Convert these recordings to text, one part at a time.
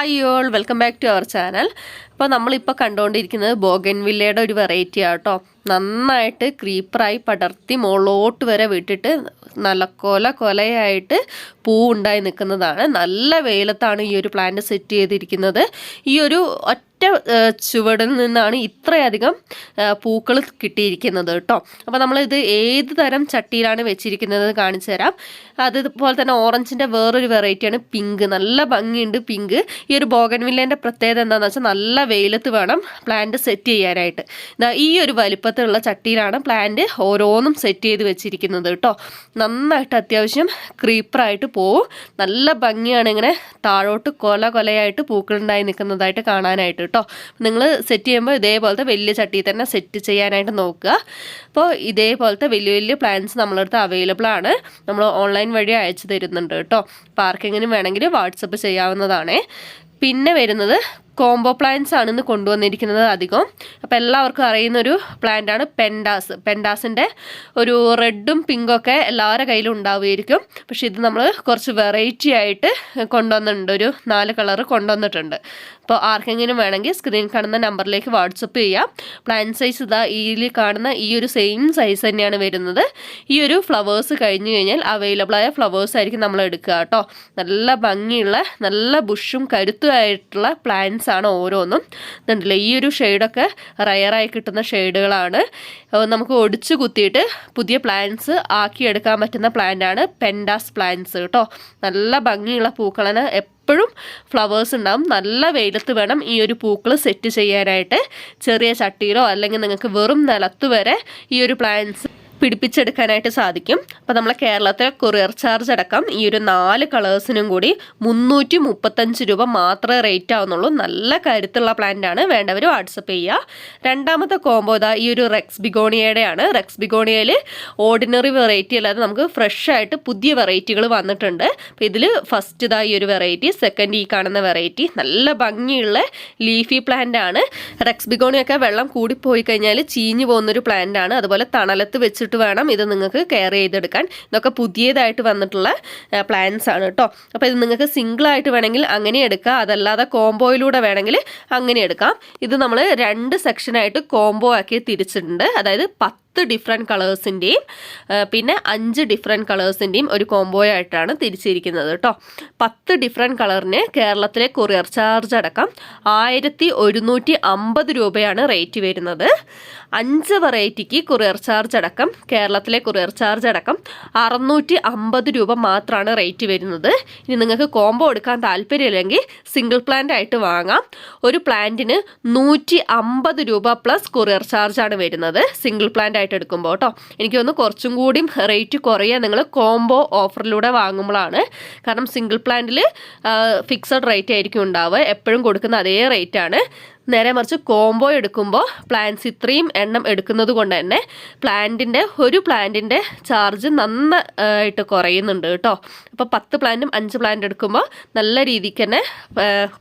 All welcome back to our channel അപ്പോൾ നമ്മളിപ്പോൾ കണ്ടുകൊണ്ടിരിക്കുന്നത് ബോഗൻവില്ലയുടെ ഒരു വെറൈറ്റി ആട്ടോ നന്നായിട്ട് ക്രീപ്പറായി പടർത്തി മുകളോട്ട് വരെ വിട്ടിട്ട് നല്ല കൊല കൊലയായിട്ട് പൂ ഉണ്ടായി നിൽക്കുന്നതാണ്. നല്ല വെയിലത്താണ് ഈ ഒരു പ്ലാന്റ് സെറ്റ് ചെയ്തിരിക്കുന്നത്. ഈ ഒരു ഒറ്റ ചുവടിൽ നിന്നാണ് ഇത്രയധികം പൂക്കൾ കിട്ടിയിരിക്കുന്നത് കേട്ടോ അപ്പോൾ നമ്മളിത് ഏത് തരം ചട്ടിയിലാണ് വെച്ചിരിക്കുന്നത് കാണിച്ചു തരാം. അതുപോലെ തന്നെ ഓറഞ്ചിന്റെ വേറൊരു വെറൈറ്റിയാണ് പിങ്ക്. നല്ല ഭംഗിയുണ്ട് പിങ്ക്. ഈ ഒരു ബോഗൻവില്ലേന്റെ പ്രത്യേകത എന്താണെന്ന് വെച്ചാൽ നല്ല വെയിലത്ത് വേണം പ്ലാന്റ് സെറ്റ് ചെയ്യാനായിട്ട്. ഈ ഒരു വലിപ്പത്തിലുള്ള ചട്ടിയിലാണ് പ്ലാന്റ് ഓരോന്നും സെറ്റ് ചെയ്ത് വെച്ചിരിക്കുന്നത് കേട്ടോ നന്നായിട്ട് അത്യാവശ്യം ക്രീപ്പറായിട്ട് പോവും. നല്ല ഭംഗിയാണ് ഇങ്ങനെ താഴോട്ട് കൊല കൊലയായിട്ട് പൂക്കളുണ്ടായി നിൽക്കുന്നതായിട്ട് കാണാനായിട്ട് കേട്ടോ. നിങ്ങൾ സെറ്റ് ചെയ്യുമ്പോൾ ഇതേപോലത്തെ വലിയ ചട്ടിയിൽ തന്നെ സെറ്റ് ചെയ്യാനായിട്ട് നോക്കുക. അപ്പോൾ ഇതേപോലത്തെ വലിയ വലിയ പ്ലാൻസ് നമ്മളടുത്ത് അവൈലബിൾ ആണ്. നമ്മൾ ഓൺലൈൻ വഴി അയച്ചു തരുന്നുണ്ട് കേട്ടോ. പാർക്കിങ്ങിനും വേണമെങ്കിൽ വാട്സപ്പ് ചെയ്യാവുന്നതാണേ. പിന്നെ വരുന്നത് കോംബോ പ്ലാന്റ്സ് ആണ് ഇന്ന് കൊണ്ടുവന്നിരിക്കുന്നത് അധികം. അപ്പോൾ എല്ലാവർക്കും അറിയുന്നൊരു പ്ലാന്റാണ് പെൻഡാസ് പെൻഡാസിന്റെ ഒരു റെഡും പിങ്കും ഒക്കെ എല്ലാവരുടെ കയ്യിലും ഉണ്ടാവുമായിരിക്കും. പക്ഷെ ഇത് നമ്മൾ കുറച്ച് വെറൈറ്റി ആയിട്ട് കൊണ്ടുവന്നിട്ടുണ്ട്. ഒരു നാല് കളർ കൊണ്ടുവന്നിട്ടുണ്ട്. അപ്പോൾ ആർക്കെങ്കിലും വേണമെങ്കിൽ സ്ക്രീൻ കാണുന്ന നമ്പറിലേക്ക് വാട്സപ്പ് ചെയ്യാം. പ്ലാന്റ് സൈസ് ഇതാ ഇതിൽ കാണുന്ന ഈ ഒരു സെയിം സൈസ് തന്നെയാണ് വരുന്നത്. ഈ ഒരു ഫ്ലവേഴ്സ് കഴിഞ്ഞു കഴിഞ്ഞാൽ അവൈലബിൾ ആയ ഫ്ലവേഴ്സ് ആയിരിക്കും നമ്മൾ എടുക്കുക കേട്ടോ. നല്ല ഭംഗിയുള്ള നല്ല ബുഷും കരുത്തുമായിട്ടുള്ള പ്ലാന്റ്സ് ആണ് ഓരോന്നും. കണ്ടില്ലേ ഈ ഒരു ഷെയ്ഡൊക്കെ റയറായി കിട്ടുന്ന ഷെയ്ഡുകളാണ് നമുക്ക് ഒടിച്ചു കുത്തിയിട്ട് പുതിയ പ്ലാന്റ്സ് ആക്കിയെടുക്കാൻ പറ്റുന്ന പ്ലാന്റാണ് പെൻഡാസ് പ്ലാന്റ്സ് കേട്ടോ നല്ല ഭംഗിയുള്ള പൂക്കളന് എപ്പോഴും ഫ്ലവേഴ്സ് ഉണ്ടാവും. നല്ല വെയിലത്ത് വേണം ഈ ഒരു പൂക്കൾ സെറ്റ് ചെയ്യാനായിട്ട്. ചെറിയ ചട്ടിയിലോ അല്ലെങ്കിൽ നിങ്ങൾക്ക് വെറും നിലത്ത് വരെ ഈ ഒരു പ്ലാന്റ്സ് പിടിപ്പിച്ചെടുക്കാനായിട്ട് സാധിക്കും. അപ്പോൾ നമ്മളെ കേരളത്തിലെ കൊറിയർ ചാർജ് അടക്കം ഈ ഒരു നാല് കളേഴ്സിനും കൂടി മുന്നൂറ്റി മുപ്പത്തഞ്ച് രൂപ മാത്രമേ റേറ്റ് ആവുന്നുള്ളൂ. നല്ല കരുത്തുള്ള പ്ലാന്റാണ് വേണ്ടവർ വാട്സപ്പ് ചെയ്യുക. രണ്ടാമത്തെ കോംബോ ഇതാ ഈ ഒരു റെക്സ് ബിഗോണിയയുടെയാണ് റെക്സ് ബിഗോണിയയിൽ ഓർഡിനറി വെറൈറ്റി അല്ലാതെ നമുക്ക് ഫ്രഷ് ആയിട്ട് പുതിയ വെറൈറ്റികൾ വന്നിട്ടുണ്ട്. അപ്പോൾ ഇതിൽ ഫസ്റ്റ് ഇതാ ഈ ഒരു വെറൈറ്റി സെക്കൻഡ് ഈ കാണുന്ന വെറൈറ്റി നല്ല ഭംഗിയുള്ള ലീഫി പ്ലാന്റ് ആണ്. റെക്സ് ബിഗോണിയൊക്കെ വെള്ളം കൂടിപ്പോയി കഴിഞ്ഞാൽ ചീഞ്ഞു പോകുന്നൊരു പ്ലാന്റ് ആണ്. അതുപോലെ തണലത്ത് വെച്ചിട്ട് വെച്ചിട്ട് വേണം ഇത് നിങ്ങൾക്ക് കെയർ ചെയ്തെടുക്കാൻ. ഇതൊക്കെ പുതിയതായിട്ട് വന്നിട്ടുള്ള പ്ലാൻസ് ആണ് കേട്ടോ അപ്പോൾ ഇത് നിങ്ങൾക്ക് സിംഗിളായിട്ട് വേണമെങ്കിൽ അങ്ങനെ എടുക്കാം. അതല്ലാതെ കോംബോയിലൂടെ വേണമെങ്കിൽ അങ്ങനെ എടുക്കാം. ഇത് നമ്മൾ രണ്ട് സെക്ഷനായിട്ട് കോംബോ ആക്കി തിരിച്ചിട്ടുണ്ട്. അതായത് പത്ത് പത്ത് ഡിഫറെന്റ് കളേഴ്സിന്റെയും പിന്നെ അഞ്ച് ഡിഫറെന്റ് കളേഴ്സിന്റെയും ഒരു കോംബോ ആയിട്ടാണ് തിരിച്ചിരിക്കുന്നത് കേട്ടോ പത്ത് ഡിഫറെന്റ് കളറിന് കേരളത്തിലെ കൊറിയർ ചാർജ് അടക്കം ആയിരത്തി ഒരുന്നൂറ്റി അമ്പത് രൂപയാണ് റേറ്റ് വരുന്നത്. അഞ്ച് വെറൈറ്റിക്ക് കൊറിയർ ചാർജ് അടക്കം കേരളത്തിലെ കൊറിയർ ചാർജ് അടക്കം അറുന്നൂറ്റി അമ്പത് രൂപ മാത്രമാണ് റേറ്റ് വരുന്നത്. ഇനി നിങ്ങൾക്ക് കോംബോ എടുക്കാൻ താല്പര്യമില്ലെങ്കിൽ സിംഗിൾ പ്ലാന്റ് ആയിട്ട് വാങ്ങാം. ഒരു പ്ലാന്റിന് നൂറ്റി അമ്പത് രൂപ പ്ലസ് കൊറിയർ ആണ് വരുന്നത്. സിംഗിൾ പ്ലാന്റ് ആയിട്ട് എടുക്കുമ്പോൾ കേട്ടോ എനിക്ക് തോന്നുന്നു കുറച്ചും കൂടി റേറ്റ് കുറയുക നിങ്ങൾ കോംബോ ഓഫറിലൂടെ വാങ്ങുമ്പോഴാണ് കാരണം സിംഗിൾ പ്ലാന്റിൽ ഫിക്സഡ് റേറ്റ് ആയിരിക്കും ഉണ്ടാവുക. എപ്പോഴും കൊടുക്കുന്ന അതേ റേറ്റാണ് നേരെ മറിച്ച് കോംബോ എടുക്കുമ്പോൾ പ്ലാന്റ്സ് ഇത്രയും എണ്ണം എടുക്കുന്നത് കൊണ്ട് തന്നെ പ്ലാന്റിന്റെ ഒരു പ്ലാന്റിന്റെ ചാർജ് നന്നായിട്ട് കുറയുന്നുണ്ട് കേട്ടോ. അപ്പോൾ പത്ത് പ്ലാന്റും അഞ്ച് പ്ലാന്റ് എടുക്കുമ്പോൾ നല്ല രീതിക്ക് തന്നെ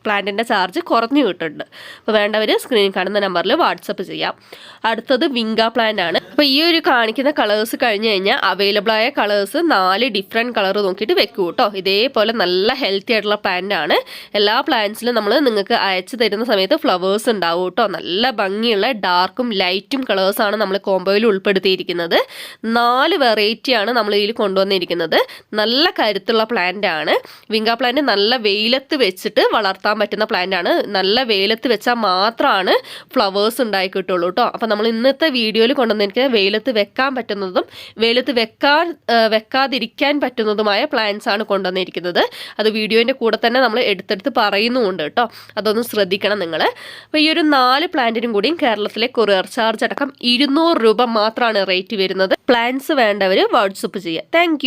പ്ലാന്റിന്റെ ചാർജ് കുറഞ്ഞു കിട്ടുന്നുണ്ട്. അപ്പോൾ വേണ്ടവർ സ്ക്രീനിൽ കാണുന്ന നമ്പറിൽ വാട്സപ്പ് ചെയ്യാം. അടുത്തത് വിങ്ക പ്ലാന്റ് ആണ്. അപ്പോൾ ഈ ഒരു കാണിക്കുന്ന കളേഴ്സ് കഴിഞ്ഞ് കഴിഞ്ഞാൽ അവൈലബിൾ ആയ കളേഴ്സ് നാല് ഡിഫറെന്റ് കളർ നോക്കിയിട്ട് വെക്കൂ കേട്ടോ. ഇതേപോലെ നല്ല ഹെൽത്തി ആയിട്ടുള്ള പ്ലാന്റ് ആണ്. എല്ലാ പ്ലാന്റ്സിലും നമ്മൾ നിങ്ങൾക്ക് അയച്ചു തരുന്ന സമയത്ത് ഫ്ലവേഴ്സ് കളേഴ്സ് ഉണ്ടാവും കേട്ടോ. നല്ല ഭംഗിയുള്ള ഡാർക്കും ലൈറ്റും കളേഴ്സാണ് നമ്മൾ കോംബോയിൽ ഉൾപ്പെടുത്തിയിരിക്കുന്നത്. നാല് വെറൈറ്റിയാണ് നമ്മൾ ഇതിൽ കൊണ്ടുവന്നിരിക്കുന്നത്. നല്ല കരുത്തുള്ള പ്ലാന്റ് ആണ്. വിങ്ക പ്ലാന്റ് നല്ല വെയിലത്ത് വെച്ചിട്ട് വളർത്താൻ പറ്റുന്ന പ്ലാന്റ് ആണ്. നല്ല വെയിലത്ത് വെച്ചാൽ മാത്രമാണ് ഫ്ലവേഴ്സ് ഉണ്ടായി കിട്ടുള്ളൂ കേട്ടോ. അപ്പം നമ്മൾ ഇന്നത്തെ വീഡിയോയിൽ കൊണ്ടുവന്നിരിക്കുന്നത് വെയിലത്ത് വെക്കാൻ പറ്റുന്നതും വെയിലത്ത് വെക്കാൻ വെക്കാതിരിക്കാൻ പറ്റുന്നതുമായ പ്ലാന്റ്സ് ആണ് കൊണ്ടുവന്നിരിക്കുന്നത്. അത് വീഡിയോന്റെ കൂടെ തന്നെ നമ്മൾ എടുത്തെടുത്ത് പറയുന്നുമുണ്ട് കേട്ടോ. അതൊന്ന് ശ്രദ്ധിക്കണം നിങ്ങൾ. അപ്പോൾ ഈ ഒരു നാല് പ്ലാന്റിനും കൂടിയും കേരളത്തിലെ കൊറിയർ ചാർജ് അടക്കം ഇരുന്നൂറ് രൂപ മാത്രമാണ് റേറ്റ് വരുന്നത്. പ്ലാന്റ്സ് വേണ്ടവർ വാട്സപ്പ് ചെയ്യുക താങ്ക്